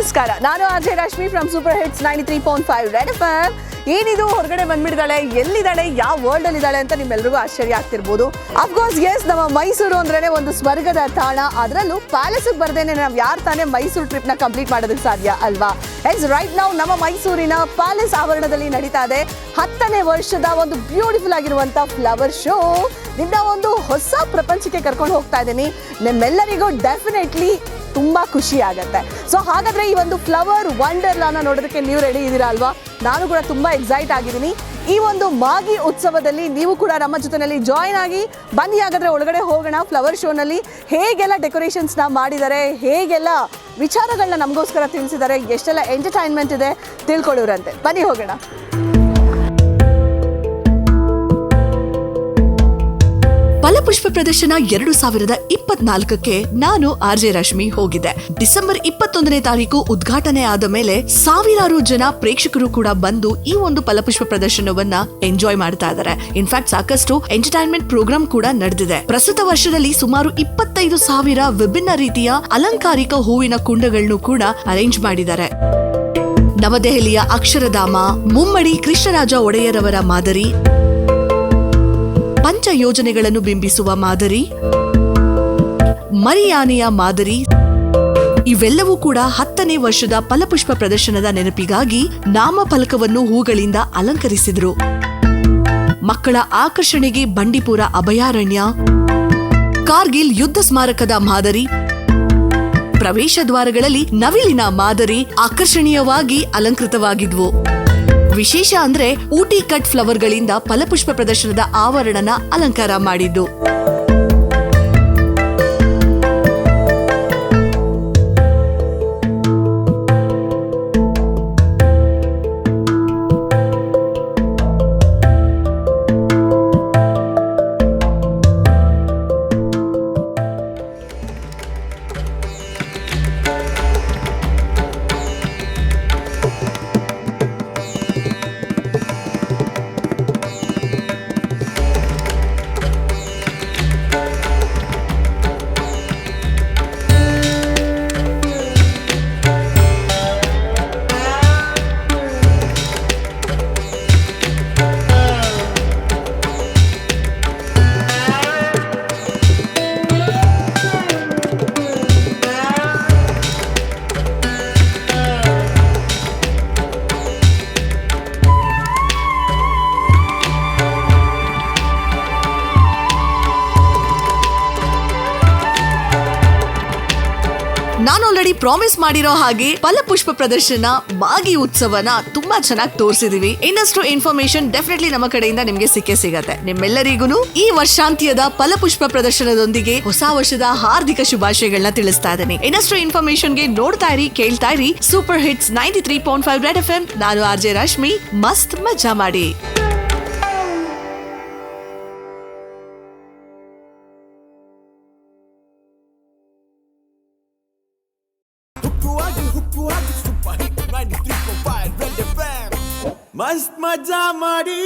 ನಾನು Ajay Rashmi from super hits nine three point five red F ಏನಿದು? ಹೊರಗಡೆ ಬಂದ್ಬಿಡ್ತಾಳೆ ಎಲ್ಲಿದ್ದಾಳೆ? ಯಾವ ವರ್ಲ್ಡ್ ಅಲ್ಲಿ ಇದ್ದಾಳೆ ಅಂತ ನಿಮ್ಮೆಲ್ಲರಿಗೂ ಆಶ್ಚರ್ಯ ಆಗ್ತಿರ್ಬೋದು. ಅಫ್ಕೋರ್ಸ್ ಎಸ್ ನಮ್ಮ ಮೈಸೂರು ಅಂದ್ರೇನೆ ಒಂದು ಸ್ವರ್ಗದ ತಾಣ. ಅದರಲ್ಲೂ ಪ್ಯಾಲೇಸ್ಗೆ ಬರ್ದೇನೆ ನಾವು ಯಾರು ತಾನೇ ಮೈಸೂರು ಟ್ರಿಪ್ನ ಕಂಪ್ಲೀಟ್ ಮಾಡೋದಕ್ಕೆ ಸಾಧ್ಯ ಅಲ್ವಾ? ಎಸ್ ರೈಟ್ ನಾವು ನಮ್ಮ ಮೈಸೂರಿನ ಪ್ಯಾಲೇಸ್ ಆವರಣದಲ್ಲಿ ನಡೀತಾ ಇದೆ. ಹತ್ತನೇ ವರ್ಷದ ಒಂದು ಬ್ಯೂಟಿಫುಲ್ ಆಗಿರುವಂತ ಫ್ಲವರ್ ಶೋ ನಿನ್ನ ಒಂದು ಹೊಸ ಪ್ರಪಂಚಕ್ಕೆ ಕರ್ಕೊಂಡು ಹೋಗ್ತಾ ಇದ್ದೀನಿ. ನಿಮ್ಮೆಲ್ಲರಿಗೂ ಡೆಫಿನೆಟ್ಲಿ ತುಂಬ ಖುಷಿ ಆಗುತ್ತೆ. ಸೊ ಹಾಗಾದರೆ ಈ ಒಂದು ಫ್ಲವರ್ ವಂಡರ್ಲಾನ ನೋಡೋದಕ್ಕೆ ನೀವು ರೆಡಿ ಇದ್ದೀರಾ ಅಲ್ವಾ? ನಾನು ಕೂಡ ತುಂಬ ಎಕ್ಸೈಟ್ ಆಗಿದ್ದೀನಿ. ಈ ಒಂದು ಮಾಗಿ ಉತ್ಸವದಲ್ಲಿ ನೀವು ಕೂಡ ನಮ್ಮ ಜೊತೆಯಲ್ಲಿ ಜಾಯಿನ್ ಆಗಿ ಬನ್ನಿ, ಹಾಗಾದರೆ ಒಳಗಡೆ ಹೋಗೋಣ ಫ್ಲವರ್ ಶೋನಲ್ಲಿ ಹೇಗೆಲ್ಲ ಡೆಕೋರೇಷನ್ಸ್ನ ಮಾಡಿದ್ದಾರೆ, ಹೇಗೆಲ್ಲ ವಿಚಾರಗಳನ್ನ ನಮಗೋಸ್ಕರ ತಿಳಿಸಿದ್ದಾರೆ, ಎಷ್ಟೆಲ್ಲ ಎಂಟರ್ಟೈನ್ಮೆಂಟ್ ಇದೆ ತಿಳ್ಕೊಳ್ಳೋರಂತೆ. ಬನ್ನಿ, ಹೋಗೋಣ. ಫಲಪುಷ್ಪ ಪ್ರದರ್ಶನ ಎರಡು ಸಾವಿರದ ಇಪ್ಪತ್ನಾಲ್ಕಕ್ಕೆ ನಾನು ಆರ್ ಜೆ ರಶ್ಮಿ ಹೋಗಿದ್ದೆ. ಡಿಸೆಂಬರ್ ಇಪ್ಪತ್ತೊಂದನೇ ತಾರೀಕು ಉದ್ಘಾಟನೆ ಆದ ಮೇಲೆ ಸಾವಿರಾರು ಜನ ಪ್ರೇಕ್ಷಕರು ಕೂಡ ಬಂದು ಈ ಒಂದು ಫಲಪುಷ್ಪ ಪ್ರದರ್ಶನವನ್ನ ಎಂಜಾಯ್ ಮಾಡ್ತಾ ಇದ್ದಾರೆ. ಇನ್ಫ್ಯಾಕ್ಟ್ ಸಾಕಷ್ಟು ಎಂಟರ್ಟೈನ್ಮೆಂಟ್ ಪ್ರೋಗ್ರಾಮ್ ಕೂಡ ನಡೆದಿದೆ. ಪ್ರಸ್ತುತ ವರ್ಷದಲ್ಲಿ ಸುಮಾರು ಇಪ್ಪತ್ತೈದು ಸಾವಿರ ವಿಭಿನ್ನ ರೀತಿಯ ಅಲಂಕಾರಿಕ ಹೂವಿನ ಕುಂಡಗಳನ್ನು ಕೂಡ ಅರೇಂಜ್ ಮಾಡಿದ್ದಾರೆ. ನವದೆಹಲಿಯ ಅಕ್ಷರಧಾಮ, ಮುಮ್ಮಡಿ ಕೃಷ್ಣರಾಜ ಒಡೆಯರವರ ಮಾದರಿ ಯೋಜನೆಗಳನ್ನು ಬಿಂಬಿಸುವ ಮಾದರಿ, ಮರಿಯಾನೆಯ ಮಾದರಿ, ಇವೆಲ್ಲವೂ ಕೂಡ ಹತ್ತನೇ ವರ್ಷದ ಫಲಪುಷ್ಪ ಪ್ರದರ್ಶನದ ನೆನಪಿಗಾಗಿ ನಾಮಫಲಕವನ್ನು ಹೂಗಳಿಂದ ಅಲಂಕರಿಸಿದರು. ಮಕ್ಕಳ ಆಕರ್ಷಣೆಗೆ ಬಂಡೀಪುರ ಅಭಯಾರಣ್ಯ, ಕಾರ್ಗಿಲ್ ಯುದ್ಧ ಸ್ಮಾರಕದ ಮಾದರಿ, ಪ್ರವೇಶ ದ್ವಾರಗಳಲ್ಲಿ ನವಿಲಿನ ಮಾದರಿ ಆಕರ್ಷಣೀಯವಾಗಿ ಅಲಂಕೃತವಾಗಿದ್ವು. ವಿಶೇಷ ಅಂದ್ರೆ ಊಟಿ ಕಟ್ ಫ್ಲವರ್ಗಳಿಂದ ಫಲಪುಷ್ಪ ಪ್ರದರ್ಶನದ ಆವರಣನ ಅಲಂಕಾರ ಮಾಡಿದ್ದು. ನಾನು ಆಲ್ರೆಡಿ ಪ್ರಾಮಿಸ್ ಮಾಡಿರೋ ಹಾಗೆ ಫಲಪುಷ್ಪ ಪ್ರದರ್ಶನ ಬಾಗಿ ಉತ್ಸವನ ತುಂಬಾ ಚೆನ್ನಾಗಿ ತೋರಿಸಿದೀವಿ. ಇನ್ನಷ್ಟು ಇನ್ಫಾರ್ಮೇಶನ್ ಡೆಫಿನೆಟ್ಲಿ ನಮ್ಮ ಕಡೆಯಿಂದ ನಿಮ್ಗೆ ಸಿಕ್ಕೇ ಸಿಗತ್ತೆ. ನಿಮ್ಮೆಲ್ಲರಿಗೂ ಈ ವರ್ಷಾಂತ್ಯದ ಫಲಪುಷ್ಪ ಪ್ರದರ್ಶನದೊಂದಿಗೆ ಹೊಸ ವರ್ಷದ ಹಾರ್ದಿಕ ಶುಭಾಶಯಗಳನ್ನ ತಿಳಿಸ್ತಾ ಇದ್ದೀನಿ. ಇನ್ನಷ್ಟು ಇನ್ಫಾರ್ಮೇಶನ್ಗೆ ನೋಡ್ತಾ ಇರಿ, ಕೇಳ್ತಾ ಇರಿ. Super hits ninety three point five red F ನಾನು ಆರ್ ಜೆ ರಶ್ಮಿ. ಮಸ್ತ್ ಮಜಾ ಮಾಡಿ. ಮಸ್ತ್ ಮಜಾ ಮಾಡಿ.